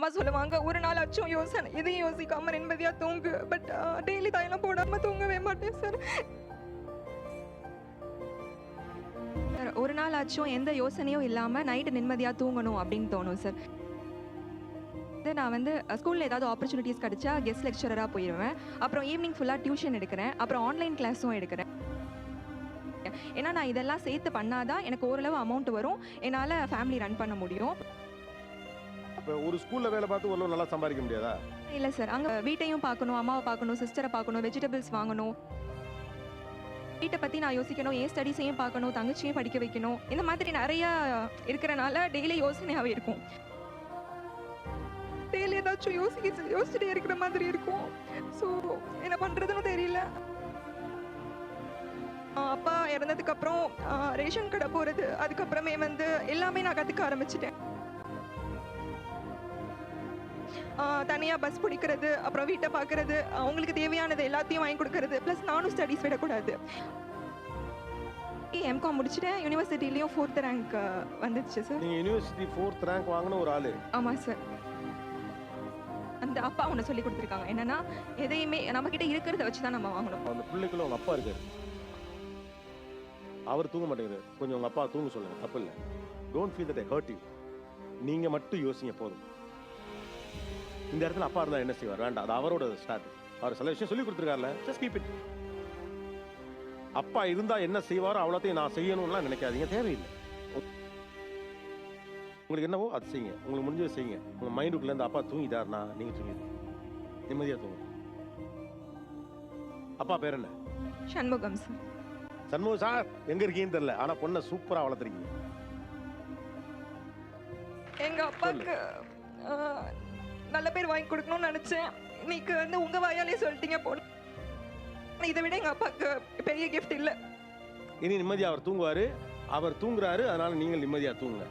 அம்மா சொல்லுவாங்க ஒரு நாள் அச்சும் யோசனை. இதையும் யோசிக்காம நிம்மதியா தூங்கு. பட் டெய்லி uh, தாயெல்லாம் போடாம தூங்கவே மாட்டேன் சார் சார் ஒரு நாள் ஆச்சும் எந்த யோசனையும் இல்லாமல் நைட்டு நிம்மதியாக தூங்கணும் அப்படின்னு தோணும் சார் இது நான் வந்து ஸ்கூலில் ஏதாவது ஆப்பர்ச்சுனிட்டிஸ் கிடைச்சா கெஸ்ட் லெக்சரராக போயிடுவேன் அப்புறம் ஈவினிங் ஃபுல்லாக டியூஷன் எடுக்கிறேன். அப்புறம் ஆன்லைன் கிளாஸும் எடுக்கிறேன். ஏன்னா நான் இதெல்லாம் சேர்த்து பண்ணாதான் எனக்கு ஓரளவு அமௌண்ட் வரும். என்னால் ஃபேமிலி ரன் பண்ண முடியும். இப்போ ஒரு ஸ்கூலில் வேலை பார்த்து ஒரு நல்லா சம்பாதிக்க முடியாதா? இல்லை சார் அங்கே வீட்டையும் பார்க்கணும் அம்மாவை பார்க்கணும் சிஸ்டரை பார்க்கணும் வெஜிடபிள்ஸ் வாங்கணும். வீட்டை பற்றி நான் யோசிக்கணும் ஏன் ஸ்டடீஸையும் பார்க்கணும் தங்கச்சியும் படிக்க வைக்கணும். இந்த மாதிரி நிறையா இருக்கிறனால டெய்லி யோசனையாகவே இருக்கும். டெய்லி ஏதாச்சும் யோசிக்க யோசிச்சுட்டே இருக்கிற மாதிரி இருக்கும். ஸோ என்ன பண்ணுறதுன்னு தெரியல. அப்பா இறந்ததுக்கப்புறம் ரேஷன் கடை போகிறது அதுக்கப்புறமே வந்து எல்லாமே நான் கற்றுக்க ஆரம்பிச்சிட்டேன். தனியாக பஸ் பிடிக்கிறது அப்புறம் வீட்டை பார்க்கறது அவங்களுக்கு தேவையானது எல்லாத்தையும் வாங்கி கொடுக்கறது ப்ளஸ் நானும் ஸ்டடீஸ் விடக்கூடாது. எம்காம் முடிச்சுட்டேன் யூனிவர்சிட்டிலையும் ஃபோர்த் ரேங்க் வந்துச்சு சார் நீங்க யூனிவர்சிட்டி ஃபோர்த் ரேங்க் வாங்கின ஒரு ஆளு. ஆமாம் சார் அந்த அப்பா ஒன்று சொல்லி கொடுத்துருக்காங்க. என்னன்னா எதையுமே நம்மக்கிட்ட இருக்கிறத வச்சு தான் நம்ம வாங்கணும். அந்த பிள்ளைக்குள்ள உங்க அப்பா இருக்காரு. அவர் தூங்க மாட்டேங்குது. கொஞ்சம் உங்க அப்பா தூங்க சொல்லுங்க. தப்பு இல்லை. Don't feel that hurt you நீங்க மட்டும் யோசிங்க போதும். இந்த இடத்துல அப்பா இருந்தா என்ன செய்வார்? வேண்டாம் அது அவரோட ஸ்டார்ட் அவர் சில விஷயம் சொல்லி கொடுத்துருக்காருல ஜஸ்ட் கீப் இட் அப்பா இருந்தா என்ன செய்வாரோ அவ்வளோத்தையும் நான் செய்யணும்லாம் நினைக்காதீங்க தேவையில்லை. உங்களுக்கு என்னவோ அது செய்யுங்க. உங்களுக்கு முடிஞ்சதை செய்யுங்க. உங்க மைண்டுக்குள்ள இருந்து அப்பா தூங்கிட்டாருன்னா நீங்க தூங்கி நிம்மதியா தூங்க அப்பா பேர் என்ன? சண்முகம் சார் சண்முகம் சார் எங்க இருக்கீங்கன்னு தெரியல. ஆனா பொண்ணை சூப்பரா வளர்த்துறீங்க எங்கள் அப்பாவுக்கு பேர் வாங்கி கொடுக்கணும்னு நினச்சேன். இன்னைக்கு வந்து உங்கள் வாயாலே சொல்லிட்டீங்க பொண்ணு. இதை விட எங்கள் அப்பாவுக்கு பெரிய கிஃப்ட் இல்லை. இனி நிம்மதியா அவர் தூங்குவாரு. அவர் தூங்குறாரு அதனால நீங்கள் நிம்மதியா தூங்குங்க.